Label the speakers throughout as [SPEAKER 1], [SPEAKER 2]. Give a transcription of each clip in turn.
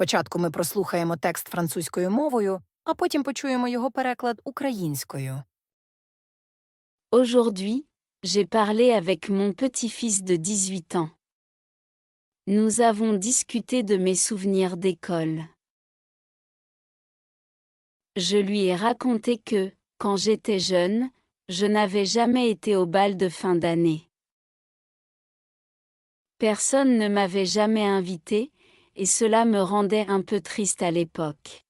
[SPEAKER 1] Спочатку ми прослухаємо текст французькою мовою, а потім почуємо його переклад українською.
[SPEAKER 2] Aujourd'hui, j'ai parlé avec mon petit-fils de 18 ans. Nous avons discuté de mes souvenirs d'école. Je lui ai raconté que, quand j'étais jeune, je n'avais jamais été au bal de fin d'année. Personne ne m'avait jamais invité, et cela me rendait un peu triste à l'époque.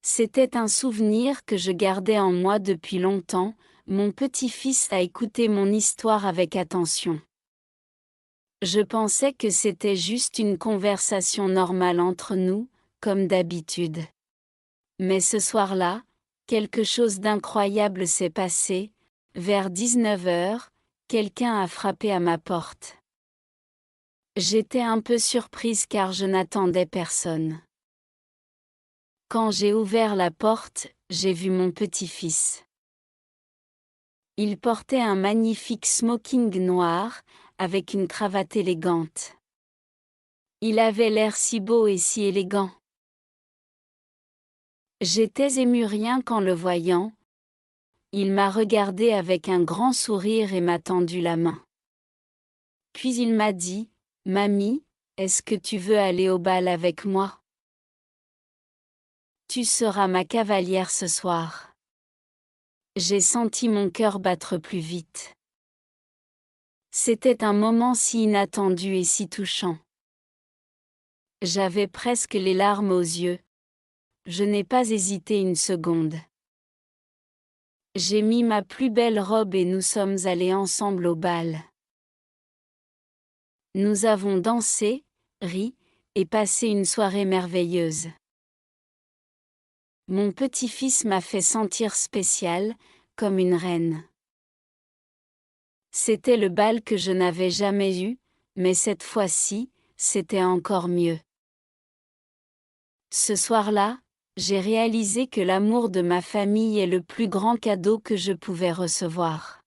[SPEAKER 2] C'était un souvenir que je gardais en moi depuis longtemps, mon petit-fils a écouté mon histoire avec attention. Je pensais que c'était juste une conversation normale entre nous, comme d'habitude. Mais ce soir-là, quelque chose d'incroyable s'est passé, vers 19 heures, quelqu'un a frappé à ma porte. J'étais un peu surprise car je n'attendais personne. Quand j'ai ouvert la porte, j'ai vu mon petit-fils. Il portait un magnifique smoking noir, avec une cravate élégante. Il avait l'air si beau et si élégant. J'étais ému rien qu'en le voyant. Il m'a regardé avec un grand sourire et m'a tendu la main. Puis il m'a dit, Mamie, est-ce que tu veux aller au bal avec moi? Tu seras ma cavalière ce soir. J'ai senti mon cœur battre plus vite. C'était un moment si inattendu et si touchant. J'avais presque les larmes aux yeux. Je n'ai pas hésité une seconde. J'ai mis ma plus belle robe et nous sommes allés ensemble au bal. Nous avons dansé, ri, et passé une soirée merveilleuse. Mon petit-fils m'a fait sentir spécial, comme une reine. C'était le bal que je n'avais jamais eu, mais cette fois-ci, c'était encore mieux. Ce soir-là, j'ai réalisé que l'amour de ma famille est le plus grand cadeau que je pouvais recevoir.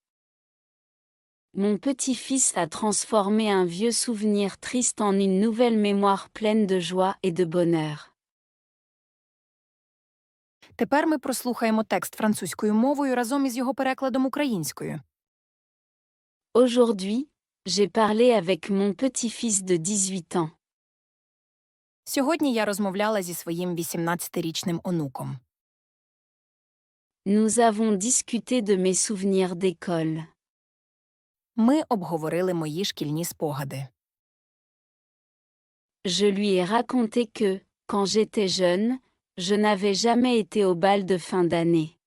[SPEAKER 2] Mon petit-fils a transformé un vieux souvenir triste en une nouvelle mémoire pleine de joie et de bonheur.
[SPEAKER 1] Тепер ми прослухаємо текст французькою мовою разом із його перекладом українською.
[SPEAKER 2] Aujourd'hui, j'ai parlé avec mon petit-fils de 18 ans.
[SPEAKER 1] Сьогодні я розмовляла зі своїм 18-річним онуком.
[SPEAKER 2] Nous avons discuté de mes souvenirs d'école.
[SPEAKER 1] Ми обговорили мої шкільні спогади.
[SPEAKER 2] Je lui ai raconté que, quand j'étais jeune, je n'avais jamais été au bal de fin d'année.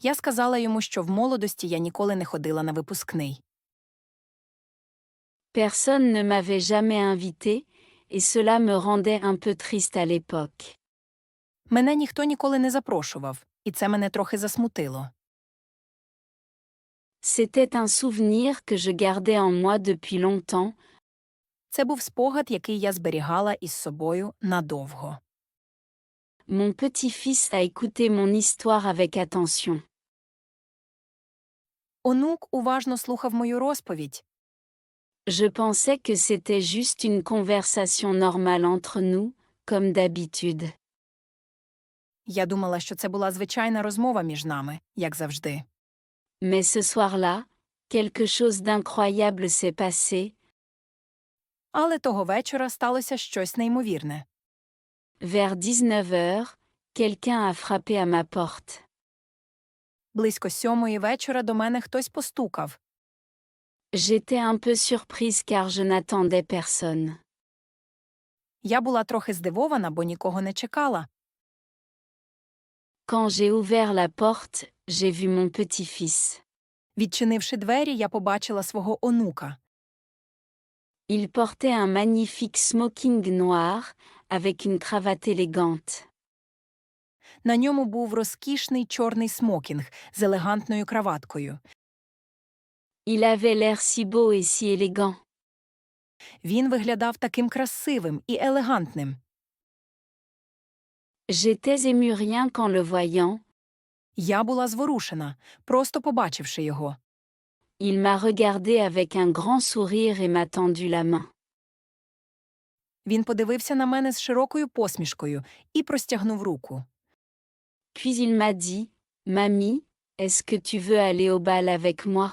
[SPEAKER 1] Я сказала йому, що в молодості я ніколи не ходила на випускний.
[SPEAKER 2] Personne ne m'avait jamais invité, et cela me rendait un peu triste à l'époque.
[SPEAKER 1] Мене ніхто ніколи не запрошував, і це мене трохи засмутило.
[SPEAKER 2] C'était un souvenir que je gardais en moi depuis longtemps,
[SPEAKER 1] Це був спогад, який я зберігала із собою надовго.
[SPEAKER 2] mon petit-fils a écouté mon histoire avec attention.
[SPEAKER 1] Онук уважно слухав мою розповідь.
[SPEAKER 2] Je pensais que c'était juste une conversation normale entre nous, comme d'habitude.
[SPEAKER 1] Я думала, що це була звичайна розмова між нами, як завжди.
[SPEAKER 2] Mais ce soir-là, quelque chose d'incroyable s'est passé,
[SPEAKER 1] Але того вечора сталося щось неймовірне.
[SPEAKER 2] vers 19 heures, quelqu'un a frappé à ma porte.
[SPEAKER 1] Близько сьомої вечора до мене хтось постукав.
[SPEAKER 2] J'étais un peu surprise car je n'attendais personne.
[SPEAKER 1] Я була трохи здивована, бо нікого не чекала.
[SPEAKER 2] Quand j'ai ouvert la porte, j'ai vu mon petit-fils.
[SPEAKER 1] Відчинивши двері, я побачила свого онука.
[SPEAKER 2] Il portait un magnifique smoking noir, avec une cravate élégante.
[SPEAKER 1] На ньому був розкішний чорний смокінг з елегантною краваткою.
[SPEAKER 2] Il avait l'air si beau et si élégant.
[SPEAKER 1] Він виглядав таким красивим і елегантним.
[SPEAKER 2] J'étais ému rien qu'en le voyant,
[SPEAKER 1] Я була зворушена, просто побачивши його.
[SPEAKER 2] il m'a regardé avec un grand sourire et m'a tendu la main.
[SPEAKER 1] Він подивився на мене з широкою посмішкою і простягнув руку.
[SPEAKER 2] Puis il m'a dit, Mamie, est-ce que tu veux aller au bal avec moi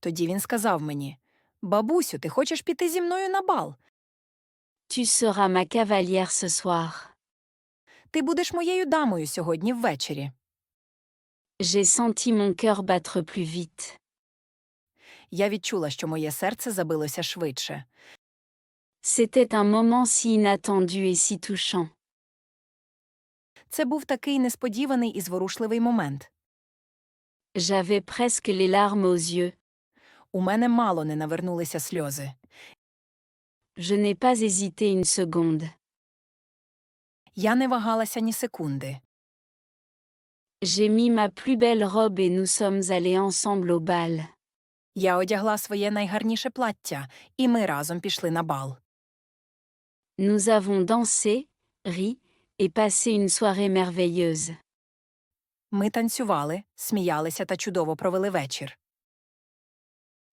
[SPEAKER 1] Тоді він сказав мені: Бабусю, ти хочеш піти зі мною на бал?
[SPEAKER 2] Tu seras ma cavalière ce soir.
[SPEAKER 1] Ти будеш моєю дамою сьогодні ввечері.
[SPEAKER 2] J'ai senti mon cœur battre plus vite.
[SPEAKER 1] Я відчула, що моє серце забилося швидше.
[SPEAKER 2] C'était un moment si inattendu et si touchant.
[SPEAKER 1] Це був такий несподіваний і зворушливий момент.
[SPEAKER 2] J'avais presque les larmes aux yeux.
[SPEAKER 1] У мене мало не навернулися сльози.
[SPEAKER 2] Je n'ai pas hésité une seconde.
[SPEAKER 1] Я не вагалася ні секунди.
[SPEAKER 2] J'ai mis ma plus belle robe et nous sommes allés ensemble au bal.
[SPEAKER 1] Я одягла своє найгарніше плаття, і ми разом пішли на бал.
[SPEAKER 2] Nous avons dansé, ri, et passé une soirée merveilleuse.
[SPEAKER 1] Ми танцювали, сміялися та чудово провели вечір.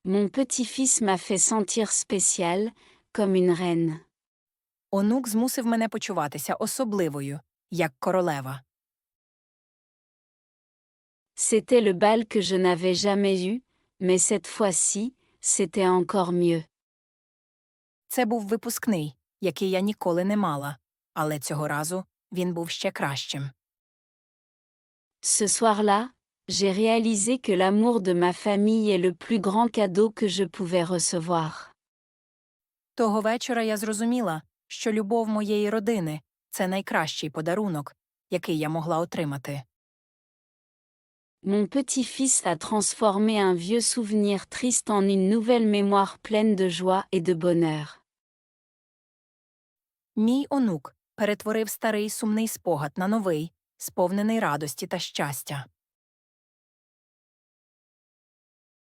[SPEAKER 2] Mon petit-fils m'a fait sentir spécial, comme une reine.
[SPEAKER 1] Онук змусив мене почуватися особливою, як королева.
[SPEAKER 2] C'était le bal que je n'avais jamais eu, mais cette fois-ci, c'était encore mieux.
[SPEAKER 1] Це був випускний, який я ніколи не мала, але цього разу він був ще кращим.
[SPEAKER 2] Ce soir-là, j'ai réalisé que l'amour de ma famille est le plus grand cadeau que je pouvais recevoir.
[SPEAKER 1] Того вечора я зрозуміла, що любов моєї родини це найкращий подарунок, який я могла отримати.
[SPEAKER 2] Mon petit-fils a transformé un vieux souvenir triste en une nouvelle mémoire pleine de joie et de bonheur.
[SPEAKER 1] Мій онук перетворив старий сумний спогад на новий, сповнений радості та щастя.